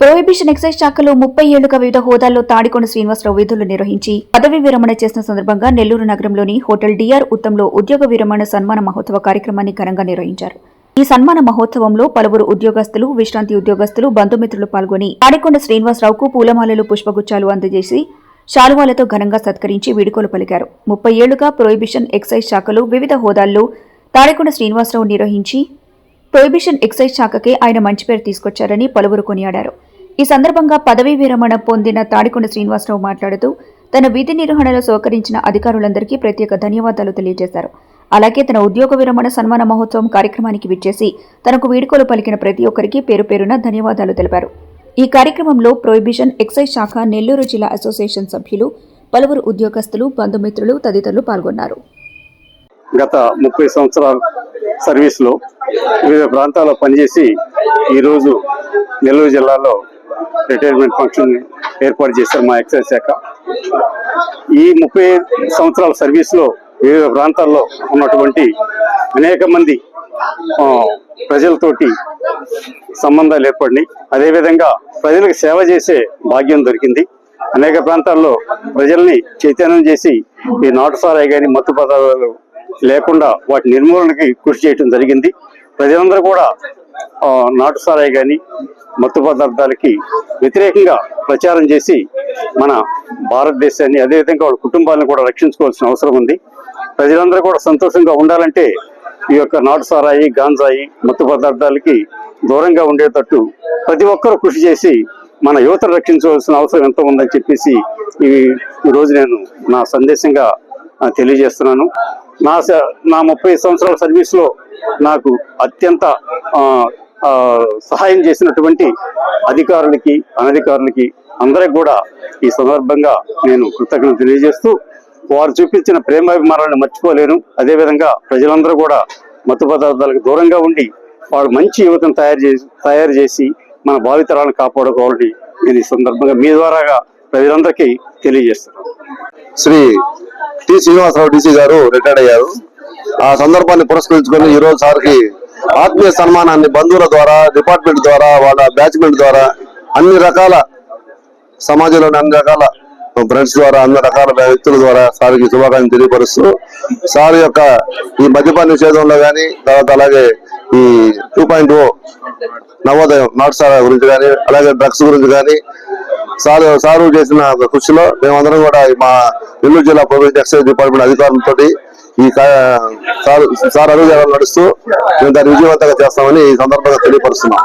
Prohibition excise శాఖలో ముప్పై ఏళ్ళుగా వివిధ హోదాల్లో తాడికొండ శ్రీనివాసరావు విధులు నిర్వహించి పదవి విరమణ చేసిన సందర్భంగా నెల్లూరు నగరంలోని హోటల్ డిఆర్ ఉత్తంలో ఉద్యోగ విరమణ సన్మాన మహోత్సవ కార్యక్రమాన్ని ఘనంగా నిర్వహించారు. ఈ సన్మాన మహోత్సవంలో పలువురు ఉద్యోగస్తులు విశ్రాంతి ఉద్యోగస్తులు బంధుమిత్రులు పాల్గొని తాడికొండ శ్రీనివాసరావుకు పూలమాలలు పుష్పగుచ్చాలు అందజేసి శాలువాలతో ఘనంగా సత్కరించి వీడుకోలు పలికారు. ముప్పై ఏళ్ళుగా ప్రొహిబిషన్ ఎక్సైజ్ శాఖలో వివిధ హోదాల్లో తాడికొండ శ్రీనివాసరావు నిర్వహించి ప్రొహిబిషన్ ఎక్సైజ్ శాఖకే ఆయన మంచి పేరు తీసుకొచ్చారని పలువురు కొనియాడారు. ఈ సందర్భంగా పదవీ విరమణ పొందిన తాడికొండ శ్రీనివాసరావు మాట్లాడుతూ తన విధి నిర్వహణలో సహకరించిన అధికారులందరికీ ప్రత్యేక ధన్యవాదాలు తెలియజేశారు. అలాగే తన ఉద్యోగ విరమణ సన్మాన మహోత్సవం కార్యక్రమానికి విచ్చేసి తనకు వీడుకోలు పలికిన ప్రతి ఒక్కరికి పేరు పేరున ధన్యవాదాలు తెలిపారు. ఈ కార్యక్రమంలో ప్రొహిబిషన్ ఎక్సైజ్ శాఖ నెల్లూరు జిల్లా అసోసియేషన్ సభ్యులు పలువురు ఉద్యోగస్తులు బంధుమిత్రులు తదితరులు పాల్గొన్నారు. గత ముప్పై సంవత్సరాలు సర్వీస్లో వివిధ ప్రాంతాల్లో పనిచేసి ఈరోజు నెల్లూరు జిల్లాలో రిటైర్మెంట్ ఫంక్షన్ ఏర్పాటు చేశారు మా ఎక్సైజ్ శాఖ. ఈ ముప్పై సంవత్సరాల సర్వీస్లో వివిధ ప్రాంతాల్లో ఉన్నటువంటి అనేక మంది ప్రజలతోటి సంబంధాలు ఏర్పడినాయి. అదేవిధంగా ప్రజలకు సేవ చేసే భాగ్యం దొరికింది. అనేక ప్రాంతాల్లో ప్రజల్ని చైతన్యం చేసి ఈ నాటు సారాయి కానీ మత్తు పదార్థాలు లేకుండా వాటి నిర్మూలనకి కృషి చేయడం జరిగింది. ప్రజలందరూ కూడా నాటు సారాయి కానీ మత్తు పదార్థాలకి వ్యతిరేకంగా ప్రచారం చేసి మన భారతదేశాన్ని అదేవిధంగా వాళ్ళ కుటుంబాలను కూడా రక్షించుకోవాల్సిన అవసరం ఉంది. ప్రజలందరూ కూడా సంతోషంగా ఉండాలంటే ఈ యొక్క నాటు సారాయి గాంజాయి మత్తు పదార్థాలకి దూరంగా ఉండేటట్టు ప్రతి ఒక్కరూ కృషి చేసి మన యువతను రక్షించవలసిన అవసరం ఎంత ఉందని చెప్పేసి ఈ ఈ రోజు నేను నా సందేశంగా తెలియజేస్తున్నాను. నా స- నా ముప్పై సంవత్సరాల సర్వీస్లో నాకు అత్యంత సహాయం చేసినటువంటి అధికారులకి అనధికారులకి అందరికి కూడా ఈ సందర్భంగా నేను కృతజ్ఞత తెలియజేస్తూ వారు చూపించిన ప్రేమాభిమానాలను మర్చిపోలేను. అదేవిధంగా ప్రజలందరూ కూడా మత్తు పదార్థాలకు దూరంగా ఉండి వారు మంచి యువతను తయారు చేసి తయారు చేసి మన భావితరాలను కాపాడుకోవాలని నేను ఈ సందర్భంగా మీ ద్వారాగా ప్రజలందరికీ తెలియజేస్తున్నాను. శ్రీ టి శ్రీనివాసరావు డీసీ గారు రిటైర్డ్ అయ్యారు. ఆ సందర్భాన్ని పురస్కరించుకొని ఈ రోజు సార్కి ఆత్మీయ సన్మానాన్ని బంధువుల ద్వారా డిపార్ట్మెంట్ ద్వారా వాళ్ళ బ్యాచ్మెంట్ ద్వారా అన్ని రకాల సమాజంలోని అన్ని రకాల ఫ్రెండ్స్ ద్వారా అన్ని రకాల వ్యక్తుల ద్వారా సార్కి శుభాకాంక్షలు తెలియపరుస్తూ సార్ యొక్క ఈ మద్యపాన నిషేధంలో కానీ తర్వాత అలాగే ఈ టూ పాయింట్ ఓ నవోదయం నాట్ గురించి కానీ అలాగే డ్రగ్స్ గురించి కానీ సార్ సారు చేసిన కృషిలో మేమందరం కూడా మా నెల్లూరు జిల్లా ప్రొవిజన్ ఎక్సైజ్ డిపార్ట్మెంట్ అధికారులతో ఈ సార్ సార్ అడుగు నడుస్తూ మేము దాన్ని విజయవంతంగా చేస్తామని ఈ సందర్భంగా తెలియపరుస్తున్నాం.